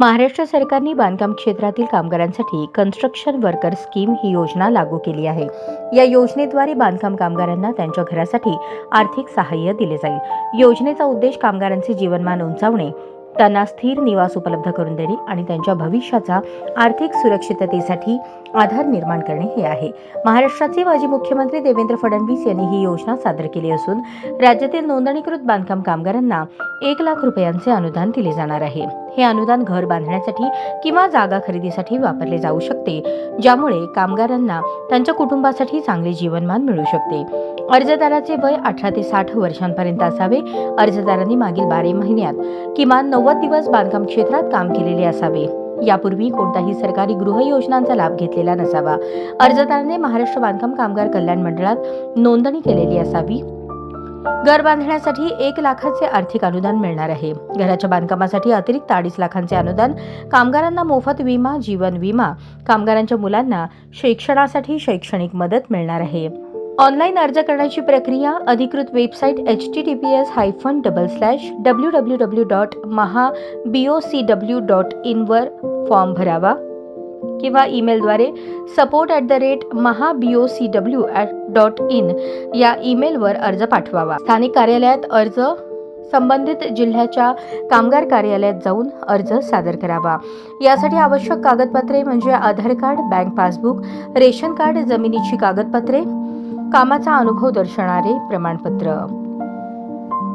महाराष्ट्र सरकारने बांधकाम क्षेत्रातील कामगारांसाठी कन्स्ट्रक्शन वर्कर स्कीम ही योजना लागू केली आहे. या योजनेद्वारे बांधकाम कामगारांना त्यांच्या घरासाठी आर्थिक सहाय्य दिले जाईल. योजनेचा उद्देश कामगारांचे जीवनमान उंचावणे त्यांना स्थिर निवास उपलब्ध करून देणे आणि त्यांच्या भविष्याचा आर्थिक सुरक्षिततेसाठी आधार निर्माण करणे हे आहे. महाराष्ट्राचे माजी मुख्यमंत्री देवेंद्र फडणवीस यांनी ही योजना सादर केली असून राज्यातील नोंदणीकृत बांधकाम कामगारांना एक लाख रुपयांचे अनुदान दिले जाणार आहे. हे अनुदान घर बांधण्यासाठी किंवा जागा खरेदीसाठी वापरले जाऊ शकते ज्यामुळे कामगारांना त्यांच्या कुटुंबासाठी चांगले जीवनमान मिळू शकते. अर्जदाराचे वय अठरा ते साठ वर्षांपर्यंत असावे. अर्जदारांनी मागील बारा महिन्यात किमान नव्वद दिवस बांधकाम क्षेत्रात काम केलेले असावे. यापूर्वी कोणताही सरकारी गृह योजनांचा लाभ घेतलेला नसावा. अर्जदाराने महाराष्ट्र बांधकाम कामगार कल्याण मंडळात नोंदणी केलेली असावी. घर बांधण्यासाठी एक लाखाचे आर्थिक अनुदान मिळणार आहे. घराच्या बांधकामासाठी अतिरिक्त अडीच लाखांचे अनुदान कामगारांना मोफत विमा जीवन विमा कामगारांच्या मुलांना शिक्षणासाठी शैक्षणिक मदत मिळणार आहे. ऑनलाईन अर्ज करण्याची प्रक्रिया अधिकृत website H T T P S hyphen double slash W W W dot Maha B O C W dot इनवर form भरावा किंवा ईमेलद्वारे support at the rate Maha B O C W at dot in या ईमेलवर अर्ज पाठवावा. स्थानिक कार्यालयात अर्ज संबंधित जिल्ह्याच्या कामगार कार्यालयात जाऊन अर्ज सादर करावा. यासाठी आवश्यक कागदपत्रे म्हणजे Aadhaar card bank passbook ration card जमिनीची कागदपत्रे कामाचा अनुभव दर्शणारे प्रमाणपत्र.